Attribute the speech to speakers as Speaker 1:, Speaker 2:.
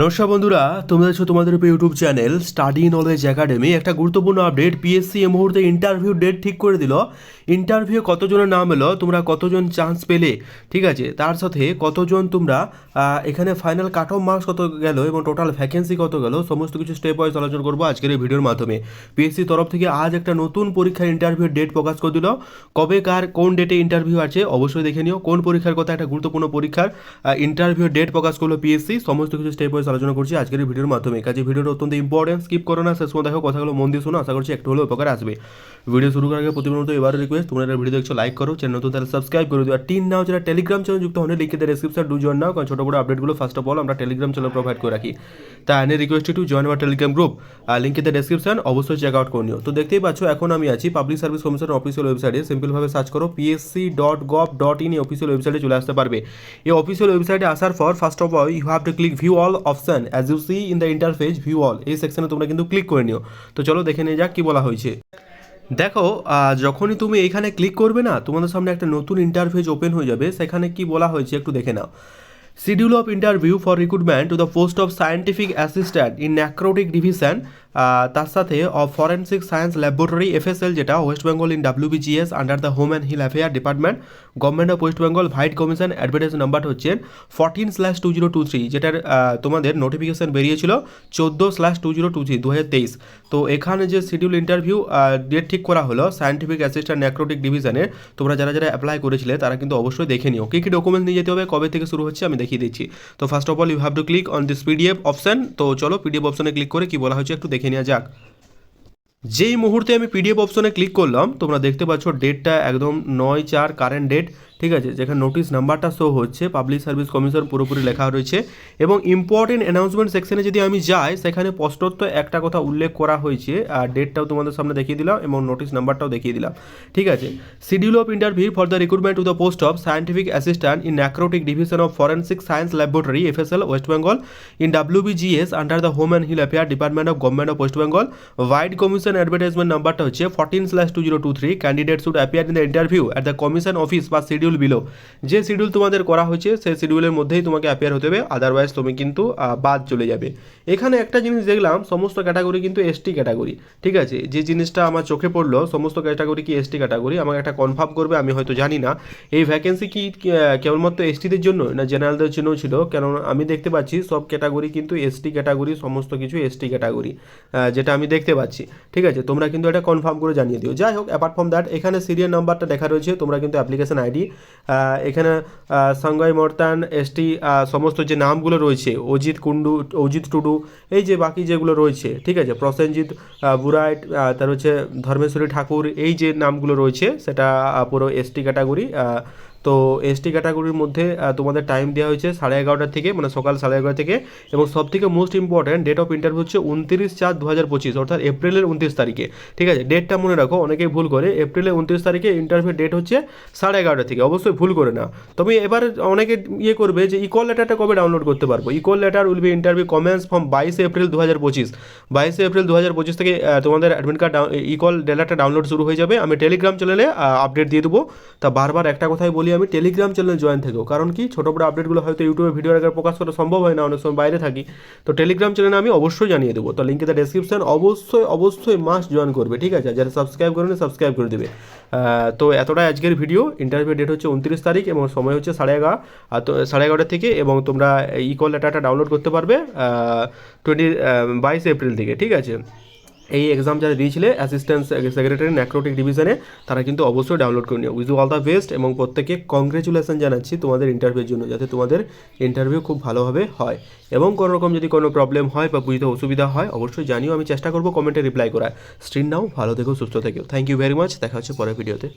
Speaker 1: নমস্কার বন্ধুরা, তোমরা আছো তোমাদের উপর YouTube channel study knowledge academy. একটা গুরুত্বপূর্ণ আপডেট পিএসসি এই মুহূর্তে ইন্টারভিউ ডেট ঠিক করে দিল। ইন্টারভিউ কতজনের নাম এলো, তোমরা কতজন চান্স পেলে, ঠিক আছে? তার সাথে কতজন তোমরা এখানে ফাইনাল কাট অফ মার্কস কত গেল এবং টোটাল ভ্যাকেন্সি কত গেল, সমস্ত কিছু স্টেপ ওয়াইজ আলোচনা করব আজকের এই ভিডিওর মাধ্যমে। পিএসসি তরফ থেকে আজ একটা নতুন পরীক্ষার ইন্টারভিউ ডেট প্রকাশ করে দিল। কবে, কার, কোন ডেটে ইন্টারভিউ আছে, অবশ্যই দেখে নিও। কোন পরীক্ষার কথা একটা গুরুত্বপূর্ণ পরীক্ষার ইন্টারভিউ ডেট প্রকাশ করল পিএসসি সমস্ত কিছু স্টেপ ওয়াইজ আলোচনা করছি আজকের ভিডিওর মাধ্যমে। কাজে ভিডিওটা অত্যন্ত ইম্পর্টেন্ট স্কিপ করো না, শেষ দেখো কথাগুলো মন দিয়ে শোনো। আশা করছি একটু হলেও উপকার আসবে। ভিডিও শুরু করার আগে মতো এবারে রিকোয়েস্ট তোমরা ভিডিও দেখছ লাইক করো। চ্যানেল নতুন, তাহলে সাবস্ক্রাইব করে দিও। আর টিন নাও, যারা টেলিগ্রাম চ্যানেল যুক্ত হলে লিখে দেয় ডিসক্রিপশন ডু জয়েন নাও। কারণ ছোটো বড় আপডেটগুলো ফার্স্ট অফ অল আমরা টেলিগ্রাম চ্যানেল প্রোভাইড করে রাখি। তাই আইনের request to join our Telegram group R link in description অবশ্যই চেক আউট করে নিও। তো দেখতেই পাচ্ছ, এখন আমি আছি পাবলিক সার্ভিস কমিশন অফিসিয়াল ওয়েবসাইটে সিম্পলভাবে সার্চ করো PSC dot gov dot in এই অফিসিয়াল ওয়েবসাইটে চলে আসতে পারবে। এই অফিসিয়াল ওয়েবসাইটে আসার পর first of all you have to click view all option as you see in the interface view all এই সেকশনে তোমরা কিন্তু ক্লিক করে নিও। তো চলো দেখে নিয়ে যাক কি বলা হয়েছে। দেখো যখনই তুমি এইখানে ক্লিক করবে না, তোমাদের সামনে একটা নতুন ইন্টারফেস ওপেন হয়ে যাবে। সেখানে কি বলা হয়েছে একটু দেখে নাও। Schedule of interview for recruitment to the post of scientific assistant in narcotic division তার সাথে of forensic science laboratory FSL যেটা West Bengal in WBGS under the home and hill affair department government of West Bengal vide commission advertise নাম্বারটা হচ্ছে fourteen slash two zero two three যেটার তোমাদের notification বেরিয়েছিল চোদ্দ slash two zero two three দু হাজার তেইশ। তো এখানে যে শিডিউল ইন্টারভিউ ডেট ঠিক করা হলো সায়েন্টিফিক অ্যাসিস্ট্যান্ট ন্যাক্রোটিক ডিভিশনের তোমরা যারা যারা অ্যাপ্লাই করেছিলে, তারা কিন্তু অবশ্যই দেখে নিও। কী কী ডকুমেন্ট নিয়ে যেতে হবে, কবে থেকে শুরু হচ্ছে, আমি দেখিয়ে দিচ্ছি। তো first of all you have to click on this PDF option তো চলো পিডিএফ অপশানে ক্লিক করে কি বলা হয়েছে একটু দেখে নেওয়া যাক। যেই মুহূর্তে আমি পিডিএফ অপশনে ক্লিক করলাম, তোমরা দেখতে পাচ্ছ ডেটটা একদম নয় চার কারেন্ট ডেট ঠিক আছে? যেখানে নোটিশ নাম্বারটা শো হচ্ছে পাবলিক সার্ভিস কমিশন পুরোপুরি লেখা রয়েছে এবং ইম্পর্টেন্ট অ্যানাউন্সমেন্ট সেকশনে যদি আমি যাই, সেখানে স্পষ্টত একটা কথা উল্লেখ করা হয়েছে, আর ডেটটাও তোমাদের সামনে দেখিয়ে দিলাম এবং নোটিশ নাম্বারটাও দেখিয়ে দিলাম। ঠিক আছে? Schedule of interview for the recruitment to the post of scientific assistant in narcotic division of forensic science laboratory FSL West Bengal in WBGS under the home and hill affair department of government of West Bengal vide commission advertisement নাম্বারটা হচ্ছে fourteen slash two zero two three candidate should appear in the interview at the commission office বা schedule below যে schedule তোমাদের করা হয়েছে, সেই শিডিউলের মধ্যেই তোমাকে অ্যাপিয়ার হতে হবে আদারওয়াইজ তুমি কিন্তু বাদ চলে যাবে। এখানে একটা জিনিস দেখলাম, সমস্ত ক্যাটাগরি কিন্তু এসটি ক্যাটাগরি ঠিক আছে? যে জিনিসটা আমার চোখে পড়ল, সমস্ত ক্যাটাগরি কি এসটি ক্যাটাগরি আমাকে একটা কনফার্ম করবে, আমি হয়তো জানি না। এই ভ্যাকেন্সি কি কেবলমাত্র এসটিদের জন্য, না জেনারেলদের জন্য ছিল? কেন আমি দেখতে পাচ্ছি, সব ক্যাটাগরি কিন্তু এসটি ক্যাটাগরি সমস্ত কিছু এসটি ক্যাটাগরি যেটা আমি দেখতে পাচ্ছি, ঠিক আছে? তোমরা কিন্তু এটা কনফার্ম করে জানিয়ে দিও। যাই হোক অ্যাপার্ট ফ্রম দ্যাট এখানে সিরিয়াল নাম্বারটা দেখা রয়েছে, তোমরা কিন্তু অ্যাপ্লিকেশন আইডি এখানে সাংগাই মর্তান এসটি সমস্ত যে নামগুলো রয়েছে, অজিত কুন্ডু অজিত টুডু, এই যে বাকি যেগুলো রয়েছে, ঠিক আছে? প্রসেনজিৎ বুরাইট তার হচ্ছে ধর্মেশ্বরী ঠাকুর, এই যে নামগুলো রয়েছে, সেটা পুরো এসটি ক্যাটাগরি তো এসটি ক্যাটাগরির মধ্যে তোমাদের টাইম দেওয়া হয়েছে সাড়ে এগারোটা থেকে মানে সকাল সাড়ে এগারোটা থেকে, এবং সব থেকে most important date of interview হচ্ছে উনত্রিশ চার দু হাজার পঁচিশ, অর্থাৎ এপ্রিলের উনত্রিশ তারিখে। ঠিক আছে? ডেটটা মনে রাখো, অনেকেই ভুল করে। এপ্রিলের উনত্রিশ তারিখে ইন্টারভিউ ডেট হচ্ছে সাড়ে এগারোটা থেকে। অবশ্যই ভুল করে না। তুমি এবার অনেকে ইয়ে করবে যে ইকল লেটারটা কবে ডাউনলোড করতে পারব? Ecall letter will be interview commence from বাইশে এপ্রিল দু হাজার পঁচিশ। বাইশে এপ্রিল দু হাজার পঁচিশ থেকে তোমাদের অ্যাডমিট কার্ড ইকল ডেটাটা ডাউনলোড শুরু হয়ে যাবে। আমি টেলিগ্রাম চ্যানেলে আপডেট দিয়ে দেবো। তা বারবার একটা কথাই বলি আমি টেলিগ্রাম চ্যানেলে জয়েন থেকেও। কারণ কি? ছোটো বড়ো আপডেটগুলো হয়তো ইউটিউবে ভিডিও আগে প্রকাশ করা সম্ভব হয় না, অনেক সময় বাইরে থাকি। তো টেলিগ্রাম চ্যানেলে আমি অবশ্যই জানিয়ে দেবো। তো লিঙ্কে ডেসক্রিপশন অবশ্যই অবশ্যই মাস্ট জয়েন করবে, ঠিক আছে? যারা সাবস্ক্রাইব করেন সাবস্ক্রাইব করে দেবে। তো এতটাই আজকের ভিডিও ইন্টারভিউ ডেট হচ্ছে উনত্রিশ তারিখ এবং সময় হচ্ছে সাড়ে এগারো তো সাড়ে এগারোটা থেকে এবং তোমরা ই কল লেটারটা ডাউনলোড করতে পারবে টোয়েন্টি বাইশ এপ্রিল থেকে, ঠিক আছে? এই এক্সাম যারা দিয়েছিলে অ্যাসিস্ট্যান্ট সেক্রেটারি ন্যাক্রোটিক ডিভিশনে তারা কিন্তু অবশ্যই ডাউনলোড করে নিও। উইজ অল দ্য বেস্ট এবং প্রত্যেকে কংগ্রেচুলেশন জানাচ্ছি তোমাদের ইন্টারভিউর জন্য, যাতে তোমাদের ইন্টারভিউ খুব ভালোভাবে হয়। এবং কোনো রকম যদি কোনো প্রবলেম হয় বা বুঝতে অসুবিধা হয়, অবশ্যই জানিও, আমি চেষ্টা করব কমেন্টে রিপ্লাই করার। স্ট্রিন নাও ভালো থেকো, সুস্থ থেকো। থ্যাংক ইউ ভেরি মাচ দেখা হচ্ছে পরের ভিডিওতে